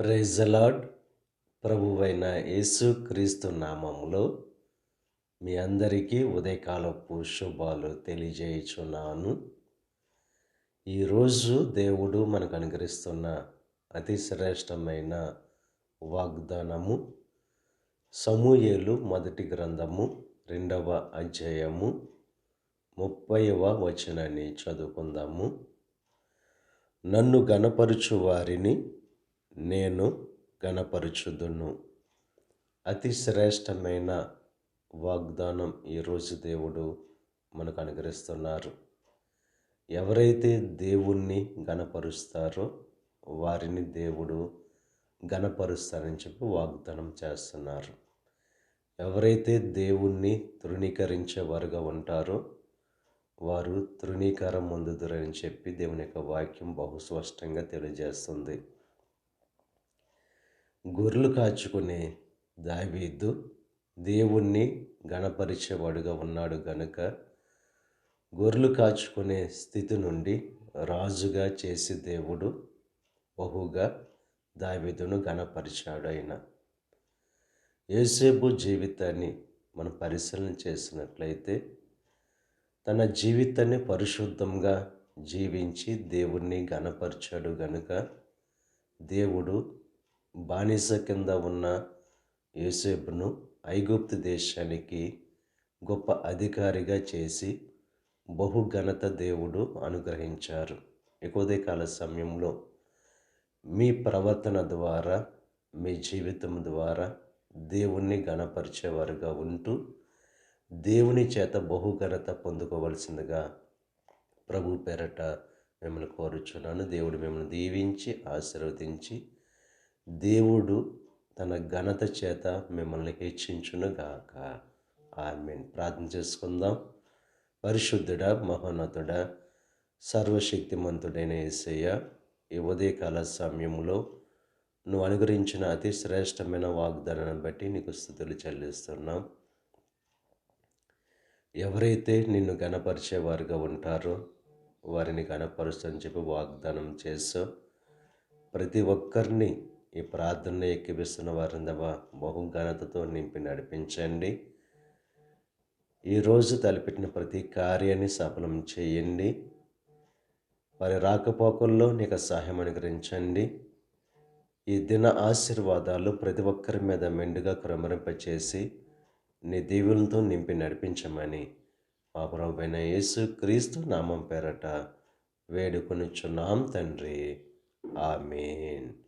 Praise lord. ప్రభువైన యేసు క్రీస్తు నామములో మీ అందరికీ ఉదయకాలపు శుభాలు తెలియజేయుచున్నాను. ఈరోజు దేవుడు మనకు అనుగ్రహిస్తున్న అతి శ్రేష్టమైన వాగ్దానము సమూయేలు మొదటి గ్రంథము రెండవ అధ్యాయము ముప్పైవ వచనాన్ని చదువుకుందాము. నన్ను గణపరుచు వారిని నేను గణపరుచుదును. అతి శ్రేష్టమైన వాగ్దానం ఈరోజు దేవుడు మనకు అనుగ్రహిస్తున్నారు. ఎవరైతే దేవుణ్ణి గణపరుస్తారో వారిని దేవుడు గణపరుస్తారని చెప్పి వాగ్దానం చేస్తున్నారు. ఎవరైతే దేవుణ్ణి తృణీకరించేవారుగా ఉంటారో వారు తృణీకారం పొందుదురని చెప్పి దేవుని యొక్క వాక్యం బహు స్పష్టంగా తెలియజేస్తుంది. గొర్రెలు కాచుకునే దావీదు దేవుణ్ణి గణపరిచేవాడుగా ఉన్నాడు గనుక గొర్రెలు కాచుకునే స్థితి నుండి రాజుగా చేసి దేవుడు బహుగా దావీదును గణపరిచాడు ఆయన. ఏసేపు జీవితాన్ని మనం పరిశీలన చేసినట్లయితే తన జీవితాన్ని పరిశుద్ధంగా జీవించి దేవుణ్ణి గణపరిచాడు గనుక దేవుడు బానిస కింద ఉన్న యోసేపును ఐగుప్తు దేశానికి గొప్ప అధికారిగా చేసి బహుఘనత దేవుడు అనుగ్రహించారు. ఎక్కువదే కాల సమయంలో మీ ప్రవర్తన ద్వారా మీ జీవితం ద్వారా దేవుణ్ణి గణపరిచేవారుగా ఉంటూ దేవుని చేత బహుఘనత పొందుకోవలసిందిగా ప్రభు పేరట మిమ్మల్ని కోరుచున్నాను. దేవుడు మిమ్మల్ని దీవించి ఆశీర్వదించి దేవుడు తన ఘనత చేత మిమ్మల్ని హెచ్చించునుగాక. ఆమెన్. ప్రార్థన చేసుకుందాం. పరిశుద్ధుడ మహోన్నతుడ సర్వశక్తిమంతుడైన ఏసయ్య ఈ ఉదయకాల సమయంలో నువ్వు అనుగ్రహించిన అతి శ్రేష్టమైన వాగ్దానాన్ని బట్టి నీకు స్థుతులు చెల్లిస్తున్నాం. ఎవరైతే నిన్ను గణపరిచేవారుగా ఉంటారో వారిని గణపరుస్తని చెప్పి వాగ్దానం చేస్తూ ప్రతి ఒక్కరిని ఈ ప్రార్థన ఎక్కిపిస్తున్న వారిని బహుఘనతతో నింపి నడిపించండి. ఈరోజు తలపెట్టిన ప్రతి కార్యాన్ని సఫలం చేయండి. వారి రాకపోకల్లో నీకు సహాయం అనుగ్రహించండి. ఈ దిన ఆశీర్వాదాలు ప్రతి ఒక్కరి మీద మెండుగా క్రమరింపచేసి నీ దీవులతో నింపి నడిపించమని మా పైన యేసు క్రీస్తు నామం పేరట వేడుకొనిచ్చున్నాం తండ్రి. ఆమెన్.